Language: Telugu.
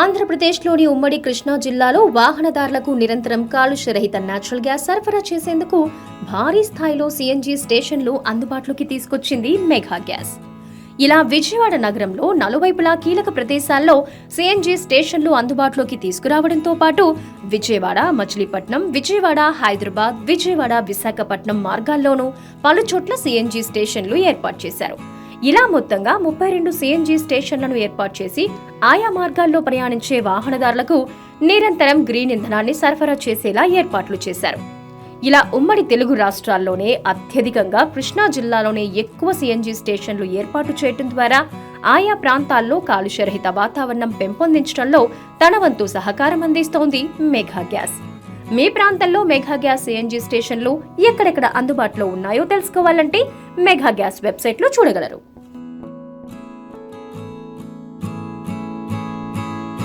ఆంధ్రప్రదేశ్లోని ఉమ్మడి కృష్ణా జిల్లాలో వాహనదారులకు నిరంతరం కాలుష్యరహిత న్యాచురల్ గ్యాస్ సరఫరా చేసేందుకు భారీ స్థాయిలో సీఎన్జీ స్టేషన్లు అందుబాటులోకి తీసుకొచ్చింది మెగా గ్యాస్. ఇలా విజయవాడ నగరంలో నలువైపులా కీలక ప్రదేశాల్లో సీఎన్జీ స్టేషన్లు అందుబాటులోకి తీసుకురావడంతో పాటు విజయవాడ మచిలీపట్నం విజయవాడ హైదరాబాద్ విజయవాడ విశాఖపట్నం మార్గాల్లోనూ పలుచోట్ల సిఎన్జీ సీఎన్జీ స్టేషన్లు ఏర్పాటు చేశారు. ఇలా మొత్తంగా ముప్పై రెండు సిఎన్జీ స్టేషన్లను ఏర్పాటు చేసి ఆయా మార్గాల్లో ప్రయాణించే వాహనదారులకు నిరంతరం గ్రీన్ ఇంధనాన్ని సరఫరా చేసేలా ఏర్పాట్లు చేశారు. ఇలా ఉమ్మడి తెలుగు రాష్ట్రాల్లోనే అత్యధికంగా కృష్ణా జిల్లాలోనే ఎక్కువ సిఎన్జీ స్టేషన్లు ఏర్పాటు చేయడం ద్వారా ఆయా ప్రాంతాల్లో కాలుష్యరహిత వాతావరణం పెంపొందించడంలో తన వంతు సహకారం అందిస్తోంది మెగా గ్యాస్. మీ ప్రాంతంలో మెగా గ్యాస్ సిఎన్జి స్టేషన్లు ఎక్కడెక్కడ అందుబాటులో ఉన్నాయో తెలుసుకోవాలంటే మెగా గ్యాస్ వెబ్సైట్లో చూడగలరు.